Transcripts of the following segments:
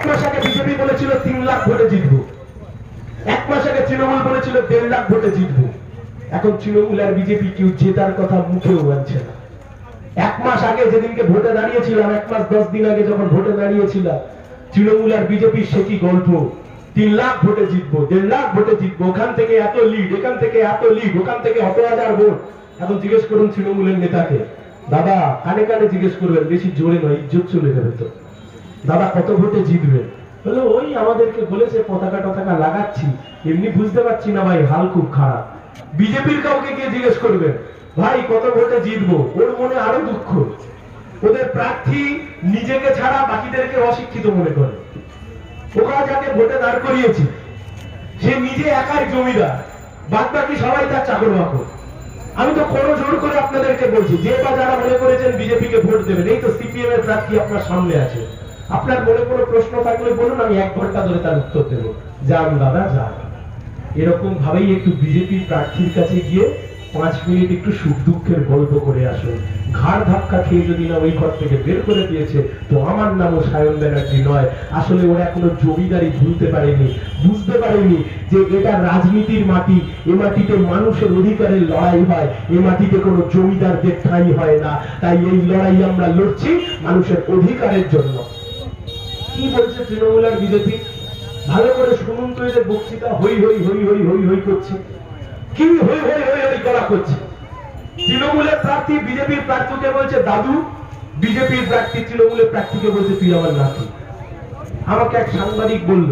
এক মাস আগে বিজেপি বলেছিল তিন লাখ ভোটে এক মাস আগে তৃণমূল বলেছিল দেড় লাখ ভোটে এখন তৃণমূল আর বিজেপি কেউ জেতার কথা মুখেও আনছে না। এক মাস আগে যেদিনকে ভোটে দাঁড়িয়েছিলাম, এক মাস দশ দিন আগে যখন ভোটে দাঁড়িয়েছিলাম, তৃণমূল আর বিজেপির সে কি গল্প? তিন লাখ ভোটে জিতবো, দেড় লাখ ভোটে জিতবো, ওখান থেকে এত লিড এখান থেকে এত লিড ওখান থেকে অত হাজার ভোট। এখন জিজ্ঞেস করুন তৃণমূলের নেতাকে। দাদা কানে কানে জিজ্ঞেস করবেন, বেশি জোরে নয়, ইজ্জত চলে যাবে তো। দাদা, কত ভোটে জিতবে? বলে, ওই আমাদেরকে বলেছে, পতাকা টতাকা লাগাচ্ছি। এমনি বুঝতে পারছি না ভাই, হাল খুব খারাপ। বিজেপির কাউকে গিয়ে জিজ্ঞেস করবে? ভাই, কত ভোটে জিতবো? ওর মনে আরও দুঃখ। ওদের প্রার্থী নিজেকে ছাড়া বাকিদেরকে অশিক্ষিত মনে করে। ওখানে যাকে ভোটে দাঁড় করিয়েছে, সে নিজে একাই জমিদার। বাদ বাকি সবাই তার চাকর বাকর। আমি তো কোনো জোর করে আপনাদেরকে বলছি, যে বা যারা মনে করেছেন বিজেপিকে ভোট দেবেন, এই তো সিপিএম এর প্রার্থী আপনার সামনে আছে। আপনার মনে কোনো প্রশ্ন থাকলে বলুন, আমি এক ঘণ্টা ধরে তার উত্তর দেব। যান দাদা, যান। এরকম ভাবেই একটু বিজেপির প্রার্থীর কাছে গিয়ে পাঁচ মিনিট একটু সুখ দুঃখের গল্প করে আসুন। ঘাড় ধাক্কা খেয়ে যদি না ওই ঘর থেকে বের করে দিয়েছে, তো আমার নামও সায়ন ব্যানার্জি নয়। আসলে ওরা এখনও জমিদারি ভুলতে পারেনি, বুঝতে পারেনি যে এটা রাজনীতির মাটি। এ মাটিতে মানুষের অধিকারের লড়াই হয়, এ মাটিতে কোনো জমিদারদের ঠাঁই হয় না। তাই এই লড়াই আমরা লড়ছি মানুষের অধিকারের জন্য। কি বলছে তৃণমূল আর বিজেপি? ভালো করে শুনুন তো এদের বক্তৃতা। হই হই হই হই হই হই করছে। কি হই হই হই হই করা করছে? তৃণমূলের প্রার্থী, বিজেপির প্রার্থীকে বলছে, দাদু, বিজেপির প্রার্থী, তৃণমূলের প্রার্থীকে বলছে তুই আমার নাতি। আমাকে এক সাংবাদিক বলল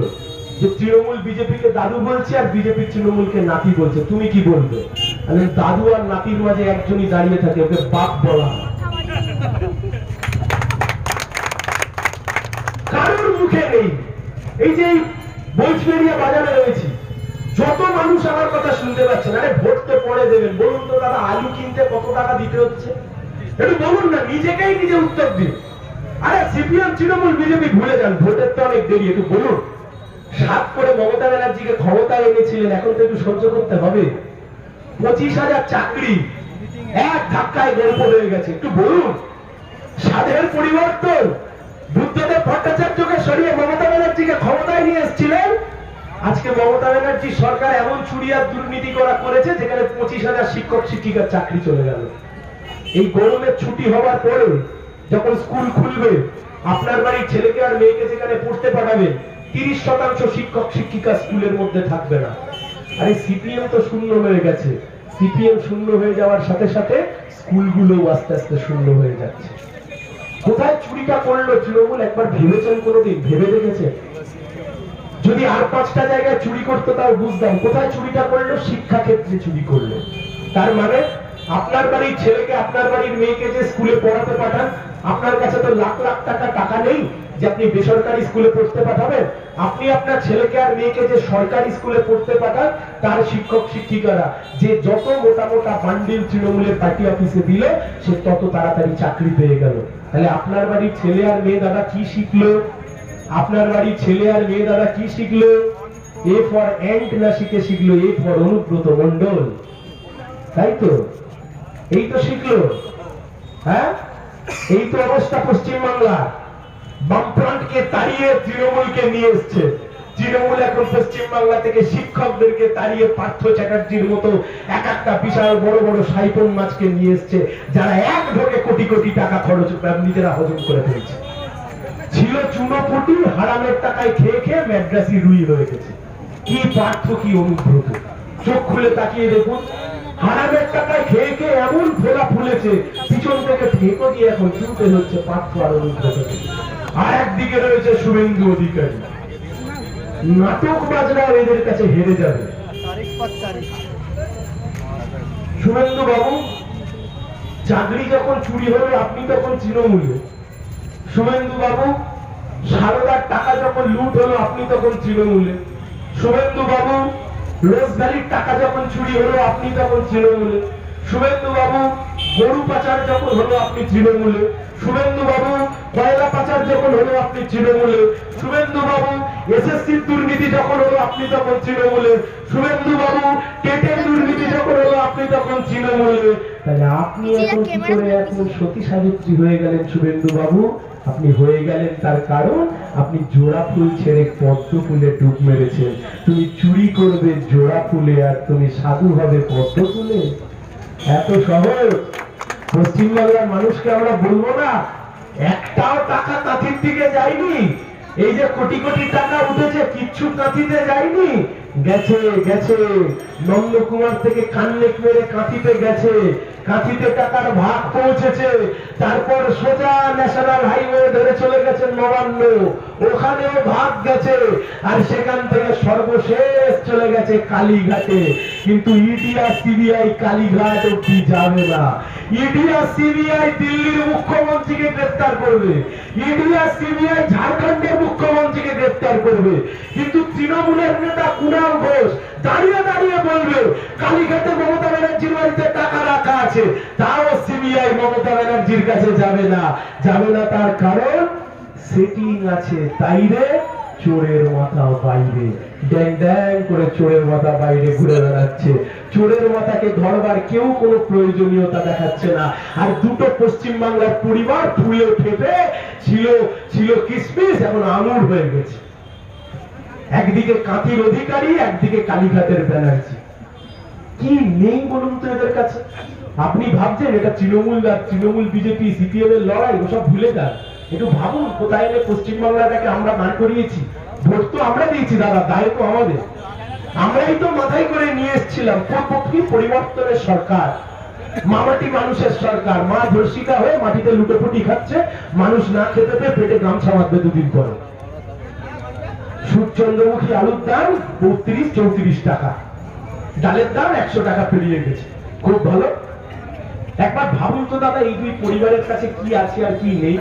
যে, তৃণমূল বিজেপিকে দাদু বলছে আর বিজেপি তৃণমূলকে নাতি বলছে। তুমি কি বলবে? দাদু আর নাতির মাঝে একজনই দাঁড়িয়ে থাকে, ওকে বাপ বলা হয়। এই যে এই বাজারে রয়েছি, যত মানুষ আমার কথা শুনতে পাচ্ছেন আরে ভোট তো পরে দেবেন, বলুন তো দাদা, আলু কিনতে কত টাকা দিতে হচ্ছে? একটু বলুন না, নিজেকেই নিজে উত্তর দিন। আরে সিপিএম, তৃণমূল, বিজেপি, ভুলে যান, ভোটের তো অনেক দেরি, একটু বলুন। সাত করে মমতা ব্যানার্জিকে ক্ষমতায় এনেছিলেন, এখন তো একটু সহ্য করতে হবে। পঁচিশ হাজার চাকরি, এক ধাক্কায় গল্প হয়ে গেছে, একটু বলুন। স্বাদের পরিবর্তন। বুদ্ধদেব ভট্টাচার্যকে সরিয়ে মমতা ব্যানার্জিকে ক্ষমতায় নিয়ে এসেছিলেন। আজকে মমতা ব্যানার্জি সরকার এমন চুরি দুর্নীতি করা করেছে, যেখানে পঁচিশ হাজার শিক্ষক, শিক্ষিকার চাকরি চলে গেল। এই গরমের ছুটি হওয়ার পরে যখন স্কুল খুলবে, আপনার বাড়ির ছেলেকে আর মেয়েকে যেখানে পড়তে পাঠাবেন তিরিশ শতাংশ শিক্ষক, শিক্ষিকা স্কুলের মধ্যে থাকবে না। আরে সিপিএম তো শূন্য হয়ে গেছে। সিপিএম শূন্য হয়ে যাওয়ার সাথে সাথে স্কুলগুলোও আস্তে আস্তে শূন্য হয়ে যাচ্ছে। কোথায় চুরিটা করল তৃণমূল? একবার ভেবেছেন কোনোদিন? ভেবে দেখেছেন? যদি আর পাঁচটা জায়গায় চুরি করতো তাও বুঝতাম। কোথায় চুরিটা করল? শিক্ষা ক্ষেত্রে চুরি করল। তার মানে আপনার বাড়ির ছেলেকে আপনার বাড়ির মেয়েকে যে স্কুলে পড়াতে পাঠান, আপনার কাছে তো লাখ লাখ টাকা টাকা নেই যে আপনি বেসরকারি স্কুলে পড়তে পাঠাবেন। আপনি আপনার ছেলেকে আর মেয়েকে যে সরকারি স্কুলে পড়তে পাঠান, তার শিক্ষক, শিক্ষিকারা যে যত মোটা মোটা বান্ডিল তৃণমূলের পার্টি অফিসে দিল, সে তত তাড়াতাড়ি চাকরি পেয়ে গেল। তাহলে আপনার বাড়ির ছেলে আর মেয়ে দাদা কি শিখলো? আপনার বাড়ির ছেলে আর মেয়ে দাদা কি শিখলো? এ ফর অ্যান্ট না শিখে শিখলো? এ ফর অনুব্রত মন্ডল তাই তো? এই তো শিখলো। হ্যাঁ? এই তো অবস্থা পশ্চিম বাংলা বামফ্রন্টকে তাড়িয়ে তৃণমূলকে নিয়ে এসছে। তৃণমূল এখন পশ্চিম বাংলা থেকে শিক্ষকদেরকে তাড়িয়ে পার্থ চ্যাটার্জির মতো এক একটা বিশাল বড় বড় সাইপন মাছকে নিয়ে এসছে, যারা এক ঢোকে কোটি কোটি টাকা খরচ নিজেরা হজম করে ফেলছে। ছিল চুনোপুটি, হারামের টাকায় খেয়ে খেয়ে ম্যাড্রাসি রুই হয়ে গেছে। কি পার্থ, কি অনুব্রত। চোখ খুলে তাকিয়ে দেখুন, হারামের টাকায় খেয়ে খেয়ে এমন ফোলা ফুলেছে, পিছন থেকে ফেঁকো দিয়ে এখন চুনতে হচ্ছে পার্থ আর অনুব্রতকে। আর একদিকে রয়েছে শুভেন্দু অধিকারী। নাটক বাজরা এদের কাছে হেরে যাবে। শুভেন্দু বাবু, চাকরি যখন চুরি হলো আপনি তখন তৃণমূলে। শুভেন্দু বাবু, সারদার টাকা যখন লুট হলো, আপনি তখন তৃণমূলে। শুভেন্দু বাবু, রোজগারির টাকা যখন চুরি হলো, আপনি তখন তৃণমূলে। শুভেন্দু বাবু গরু পাচার যখন হলো আপনি তৃণমূলে শুভেন্দু বাবু কয়লা পাচার যখন হলো আপনি তৃণমূলে শুভেন্দু বাবু এসএসসির দুর্নীতি যখন হলো আপনি তখন তৃণমূলে শুভেন্দু বাবু টেটের দুর্নীতি যখন হলো আপনি তখন তৃণমূলে। তাহলে আপনি এখন কি করে এখন সতী সাবিত্রী হয়ে গেলেন শুভেন্দু বাবু আপনি হয়ে গেলেন তার কারণ আপনি জোড়া ফুল ছেড়ে পদ্ম ফুলে ডুব মেরেছেন। তুমি চুরি করবে জোড়া ফুলে আর তুমি সাধু হবে পদ্ম ফুলে এত সহজ। পশ্চিমবাংলার মানুষকে আমরা বলব না, একটাও টাকা তাঁতির দিকে যায়নি। এই যে কোটি কোটি টাকা উঠেছে, কিচ্ছু কাঁথিতে যায়নি। গেছে গেছে। নন্দকুমার থেকে কান্নেক মেরে কাঁথিতে গেছে। কাঁথিতে টাকার ভাগ পৌঁছেছে। তারপর সোজা ন্যাশনাল হাইওয়ে ধরে চলে নবান্ন। ওখানেও ভাগ গেছে। আর সেখান থেকে সর্বশেষ চলে গেছে কালীঘাটে। কিন্তু ইডি আর সিবিআই কালীঘাট অব্দি যাবে না। ইডি আর সিবিআই দিল্লির মুখ্যমন্ত্রীকে গ্রেফতার করবে। ইডি আর সিবিআই ঝাড়খণ্ডের মুখ্যমন্ত্রীকে গ্রেফতার করবে। কিন্তু তৃণমূলের নেতা কুণাল ঘোষ দাঁড়িয়ে দাঁড়িয়ে বলবে, কালীঘাটে মমতা ব্যানার্জির বাড়িতে টাকা রাখা আছে। তাও সিবিআই মমতা ব্যানার্জির কাছে যাবে না। যাবে না তার কারণ সেটিং আছে, তাই রে? চোরের মাথা বাইরে। ড্যাং ড্যাং করে চোরের মাথা বাইরে ঘুরে বেড়াচ্ছে। চোরের মাথাকে ধরবার কেউ কোনো প্রয়োজনীয়তা দেখাচ্ছে না। আর দুটো পশ্চিম বাংলার পরিবার ফুলে ফেপে ছিল ছিল কিসমিস, এখন আঙুর হয়ে গেছে। একদিকে কাঁথির অধিকারী, একদিকে কালীঘাটের ব্যানার্জি। কি নেই বলুন তো এদের কাছে? আপনি ভাবছেন এটা তৃণমূল আর তৃণমূল, বিজেপি, সিপিএম এর লড়াই, ওসব ভুলে যান। একটু ভাবুন, কোথায় এনে পশ্চিমবাংলাটাকে আমরা দান করিয়েছি? ভোট তো আমরা দিয়েছি, দাদা, দায় তো আমাদের। আমরাই তো মাথায় করে নিয়ে এসেছিলাম পূর্বপক্ষী পরিবর্তনের সরকার। মামাটি মানুষের সরকার, মা ধর্ষিকা হয়ে মাটিতে লুটোপুটি খাচ্ছে, মানুষ না খেতে পেয়ে পেটে গামছা বাঁধবে দুদিন পরে। সূর্যচন্দ্রমুখী আলুর দাম বত্রিশ, চৌত্রিশ টাকা। ডালের দাম একশো টাকা পেরিয়ে গেছে। খুব ভালো। একবার ভাবুন তো, দাদা, এই দুই পরিবারের কাছে কি আছে আর কি নেই?